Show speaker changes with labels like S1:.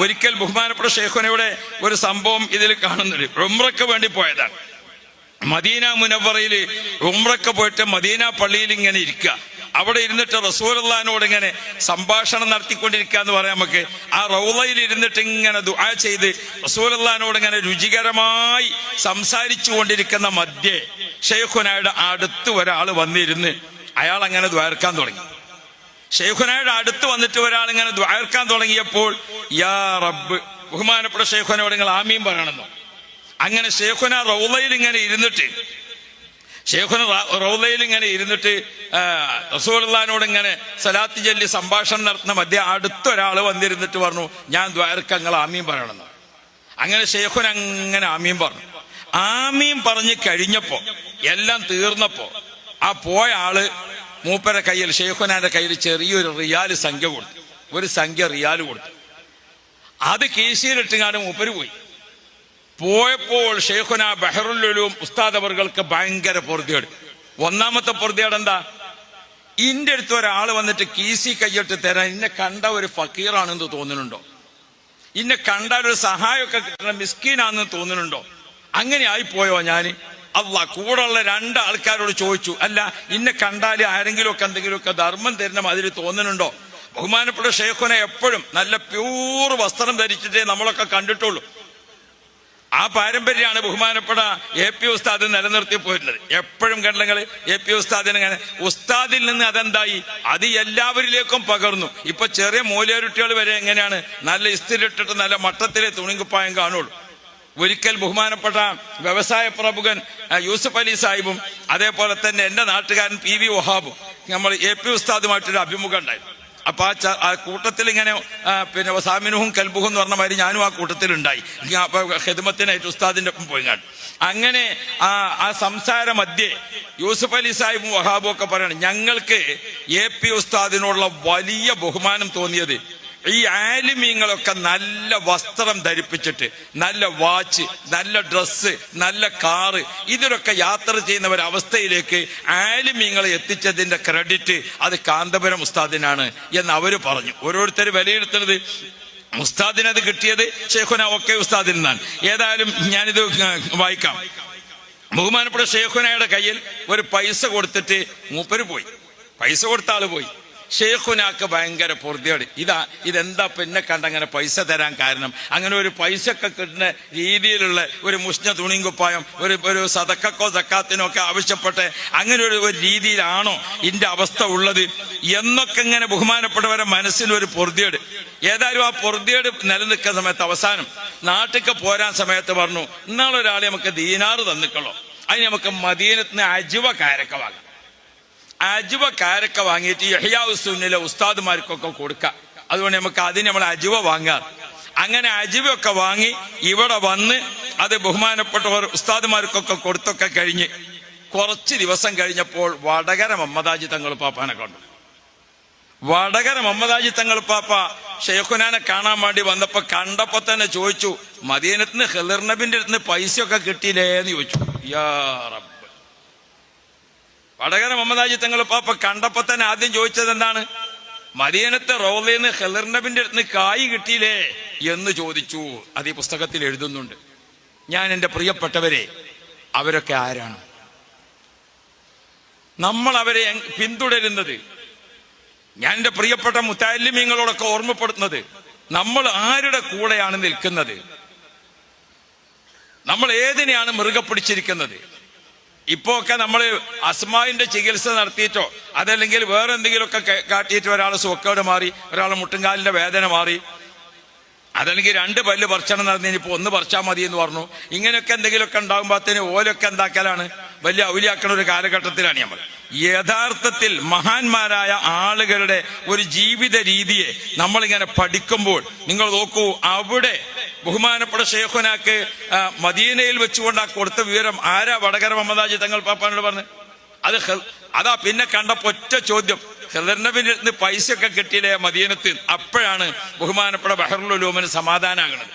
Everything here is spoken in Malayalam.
S1: ഒരിക്കൽ ബഹുമാനപ്പെട്ട ഷേഖുനയുടെ ഒരു സംഭവം ഇതിൽ കാണുന്നുണ്ട്. ഉംറയ്ക്ക് വേണ്ടി പോയതാണ്. മദീന മുനവറയിൽ ഉംറയ്ക്ക് പോയിട്ട് മദീന പള്ളിയിൽ ഇങ്ങനെ ഇരിക്കുക അവിടെ ഇരുന്നിട്ട് റസൂലുള്ളാഹിനോട് ഇങ്ങനെ സംഭാഷണം നടത്തിക്കൊണ്ടിരിക്കുക എന്ന് പറയാം നമുക്ക്. ആ റൗളയിൽ ഇരുന്നിട്ട് ഇങ്ങനെ ദുആ ചെയ്ത് റസൂലുള്ളാഹിനോട് ഇങ്ങനെ രുചികരമായി സംസാരിച്ചു കൊണ്ടിരിക്കുന്ന മധ്യേ ഷെയ്ഖുനായുടെ അടുത്ത് ഒരാൾ വന്നിരുന്ന് അയാൾ അങ്ങനെ ദ്വാരക്കാൻ തുടങ്ങി. ഷെയ്ഖുനായുടെ അടുത്ത് വന്നിട്ട് ഒരാൾ ഇങ്ങനെ ദ്വാരക്കാൻ തുടങ്ങിയപ്പോൾ യാ റബ്ബ് ബഹുമാനപ്പെട്ട ഷെയ്ഖുനോട് നിങ്ങൾ ആമീൻ പറയണമെന്നോ അങ്ങനെ ഷെയ്ഖുന റൗലയിൽ ഇങ്ങനെ ഇരുന്നിട്ട് ഷെയ്ഖുന റൗലയിൽ ഇങ്ങനെ ഇരുന്നിട്ട് റസൂലിനോട് ഇങ്ങനെ സലാത്തി ചൊല്ലി സംഭാഷണം നടത്തുന്ന മധ്യ അടുത്തൊരാൾ വന്നിരുന്നിട്ട് പറഞ്ഞു ഞാൻ ദ്വാരക്ക നിങ്ങൾ ആമീൻ പറയണമെന്ന് അങ്ങനെ ഷെയ്ഖുൻ അങ്ങനെ ആമീൻ പറഞ്ഞു. ആമീൻ പറഞ്ഞു കഴിഞ്ഞപ്പോ എല്ലാം തീർന്നപ്പോ ആ പോയ ആൾ മൂപ്പര കയ്യിൽ ഷെയ്ഖുനാന്റെ കയ്യിൽ ചെറിയൊരു റിയാൽ സംഖ്യ കൊടുത്തു. ഒരു സംഖ്യ റിയാൽ കൊടുത്തു. അത് കീശയിലിട്ടുങ്ങാണ്ട് മൂപ്പര് പോയി. പോയപ്പോൾ ഷെയ്ഖുന ബഹറുല്ലും ഉസ്താദ് അവർക്ക് ഭയങ്കര പൊറുതിയോട്. ഒന്നാമത്തെ പൊറുതിയോട് എന്താ? ഇന്റെ അടുത്ത് ഒരാൾ വന്നിട്ട് കീസി കയ്യിട്ട് തരാൻ ഇന്നെ കണ്ട ഒരു ഫക്കീറാണെന്ന് തോന്നുന്നുണ്ടോ? ഇന്നെ കണ്ടാൽ ഒരു സഹായമൊക്കെ കിട്ടണ മിസ്കീനാണെന്ന് തോന്നുന്നുണ്ടോ? അങ്ങനെ ആയിപ്പോയോ ഞാൻ അല്ല കൂടെയുള്ള രണ്ട് ആൾക്കാരോട് ചോദിച്ചു അല്ല ഇന്നെ കണ്ടാൽ ആരെങ്കിലും ഒക്കെ എന്തെങ്കിലുമൊക്കെ ധർമ്മം തരണം മാതിരി തോന്നുന്നുണ്ടോ? ബഹുമാനപ്പെട്ട ഷെയ്ഖുനെ എപ്പോഴും നല്ല പ്യൂർ വസ്ത്രം ധരിച്ചിട്ടേ നമ്മളൊക്കെ കണ്ടിട്ടുള്ളൂ. ആ പാരമ്പര്യമാണ് ബഹുമാനപ്പെട്ട എ പി ഉസ്താദ് നിലനിർത്തി പോയിരുന്നത് എപ്പോഴും കണ്ടങ്ങൾ എ പി ഉസ്താദിന് ഉസ്താദിൽ നിന്ന് അതെന്തായി? അത് എല്ലാവരിലേക്കും പകർന്നു. ഇപ്പൊ ചെറിയ മൂലരുട്ടികൾ വരെ എങ്ങനെയാണ്? നല്ല ഇസ്തിരിട്ടിട്ട് നല്ല മട്ടത്തിലെ തുണിങ്കുപ്പായം കാണുള്ളൂ. ഒരിക്കൽ ബഹുമാനപ്പെട്ട വ്യവസായ പ്രമുഖൻ യൂസഫ് അലി സാഹിബും അതേപോലെ തന്നെ എന്റെ നാട്ടുകാരൻ പി വി വഹാബും നമ്മൾ എ പി ഉസ്താദുമായിട്ടൊരു അഭിമുഖം ഉണ്ടായിരുന്നു. അപ്പൊ ആ കൂട്ടത്തിൽ ഇങ്ങനെ പിന്നെ സാമിനുഹും കൽബുഹും എന്ന് പറഞ്ഞ മാതിരി ഞാനും ആ കൂട്ടത്തിൽ ഉണ്ടായി ഹെദുമത്തിനായിട്ട് ഉസ്താദിന്റെ ഒപ്പം പോയി കാണും. അങ്ങനെ ആ ആ സംസാര മധ്യേ യൂസുഫ് അലി സാഹിബും വഹാബും ഒക്കെ പറയണം ഞങ്ങൾക്ക് എ പി ഉസ്താദിനോടുള്ള വലിയ ബഹുമാനം തോന്നിയത് ഈ ആലിമീങ്ങളൊക്കെ നല്ല വസ്ത്രം ധരിപ്പിച്ചിട്ട് നല്ല വാച്ച് നല്ല ഡ്രസ്സ് നല്ല കാറ് ഇതിലൊക്കെ യാത്ര ചെയ്യുന്ന അവസ്ഥയിലേക്ക് ആലിമീങ്ങളെ എത്തിച്ചതിന്റെ ക്രെഡിറ്റ് അത് കാന്തപുരം ഉസ്താദിനാണ് എന്ന് അവർ പറഞ്ഞു. ഓരോരുത്തർ വിലയിരുത്തുന്നത് ഉസ്താദിന് അത് കിട്ടിയത് ഷെയ്ഖുന ഒക്കെ ഉസ്താദിൽ നിന്നാണ്. ഏതായാലും ഞാനിത് വായിക്കാം. ബഹുമാനപ്പെട്ട ഷെയ്ഖുനയുടെ കയ്യിൽ ഒരു പൈസ കൊടുത്തിട്ട് മൂപ്പര് പോയി. പൈസ കൊടുത്ത ആൾ പോയി. ഷെയ്ഖുനാക്ക് ഭയങ്കര പൊറുതിയോട് ഇതാ ഇതെന്താ പിന്നെ കണ്ട അങ്ങനെ പൈസ തരാൻ കാരണം? അങ്ങനെ ഒരു പൈസ ഒക്കെ കിട്ടുന്ന രീതിയിലുള്ള ഒരു മുഷ്ണ തുണിയും കുപ്പായം ഒരു ഒരു സതക്കക്കോ സക്കാത്തിനോ ഒക്കെ ആവശ്യപ്പെട്ട് അങ്ങനെ ഒരു ഒരു രീതിയിലാണോ ഇന്റെ അവസ്ഥ ഉള്ളത് എന്നൊക്കെ ഇങ്ങനെ ബഹുമാനപ്പെട്ടവരെ മനസ്സിൽ ഒരു പൊറുതിയോട്. ഏതായാലും ആ പൊറുതിയോട് നിലനിൽക്കുന്ന സമയത്ത് അവസാനം നാട്ടിക്ക് പോരാൻ സമയത്ത് പറഞ്ഞു ഇന്നാളൊരാളെ നമുക്ക് ദീനാറ് തന്നിക്കളോ അതിന് നമുക്ക് മദീനത്തിന് അജുവ കാരക്ക വാങ്ങാം. അജുവ കാരക്ക വാങ്ങിയിട്ട് യഹ്യാവുസുന്നിലെ ഉസ്താദുമാർക്കൊക്കെ കൊടുക്കുക അതുകൊണ്ട് നമുക്ക് അതിന് നമ്മൾ അജുവ വാങ്ങാം. അങ്ങനെ അജുവൊക്കെ വാങ്ങി ഇവിടെ വന്ന് അത് ബഹുമാനപ്പെട്ടവർ ഉസ്താദുമാർക്കൊക്കെ കൊടുത്തൊക്കെ കഴിഞ്ഞ് കുറച്ച് ദിവസം കഴിഞ്ഞപ്പോൾ വടകര മമ്മദാജി തങ്ങൾ പാപ്പാനെ കണ്ടു. വടകര മമ്മദാജി തങ്ങൾ പാപ്പ ഷെയ്ഖുനാനെ കാണാൻ വേണ്ടി വന്നപ്പോ കണ്ടപ്പോ തന്നെ ചോദിച്ചു മദീനത്തിന് ഹെലിർനബിന്റെ അടുത്ത് പൈസയൊക്കെ കിട്ടിയില്ലേ? എന്ന് ചോദിച്ചു. യാ റബ്ബ്. വടകര മുഹമ്മദാജി തങ്ങൾ പാപ്പ കണ്ടപ്പോ തന്നെ ആദ്യം ചോദിച്ചത് എന്താണ്? മദീനത്തെ റോളേന്ന് ഹെലിർ നബിന്റെ അടുത്ത് കായ് കിട്ടിയില്ലേ എന്ന് ചോദിച്ചു. അത് ഈ പുസ്തകത്തിൽ എഴുതുന്നുണ്ട്. ഞാൻ എന്റെ പ്രിയപ്പെട്ടവരെ അവരൊക്കെ ആരാണ്? നമ്മൾ അവരെ പിന്തുടരുന്നത് ഞാൻ എന്റെ പ്രിയപ്പെട്ട മുത്താലിമ്യങ്ങളോടൊക്കെ ഓർമ്മപ്പെടുത്തുന്നത് നമ്മൾ ആരുടെ കൂടെയാണ് നിൽക്കുന്നത്? നമ്മൾ ഏതിനെയാണ് മൃഗ പിടിച്ചിരിക്കുന്നത്? ഇപ്പോ ഒക്കെ നമ്മൾ അസ്മാവിന്റെ ചികിത്സ നടത്തിയിട്ടോ അതല്ലെങ്കിൽ വേറെ എന്തെങ്കിലുമൊക്കെ കാട്ടിയിട്ടോ ഒരാൾ സുഖക്കേട് മാറി ഒരാൾ മുട്ടുംകാലിന്റെ വേദന മാറി അതല്ലെങ്കിൽ രണ്ട് പല്ല് പറിച്ചണം നടന്നു ഇപ്പൊ ഒന്ന് പറിച്ചാൽ മതി എന്ന് പറഞ്ഞു. ഇങ്ങനെയൊക്കെ എന്തെങ്കിലുമൊക്കെ ഉണ്ടാകുമ്പോഴത്തേന് ഓലൊക്കെ എന്താക്കലാണ്? വലിയ ഔലിയാക്കണ ഒരു കാലഘട്ടത്തിലാണ് നമ്മൾ യഥാർത്ഥത്തിൽ മഹാന്മാരായ ആളുകളുടെ ഒരു ജീവിത രീതിയെ നമ്മളിങ്ങനെ പഠിക്കുമ്പോൾ നിങ്ങൾ നോക്കൂ അവിടെ ബഹുമാനപ്പെട്ട ഷെയ്ഖുനാക്ക് മദീനയിൽ വെച്ചുകൊണ്ട് കൊടുത്ത വിവരം ആരാ വടകര മമതാജി തങ്ങൾ പാപ്പാനോട് പറഞ്ഞു? അത് അതാ പിന്നെ കണ്ടപ്പോ ഒറ്റ ചോദ്യം. അടുത്ത് പൈസ ഒക്കെ കിട്ടിയില്ലേ മദീനത്ത്? അപ്പോഴാണ് ബഹുമാനപ്പെട്ട ബഹറുൽ ഉലൂമിന് സമാധാനമാകുന്നത്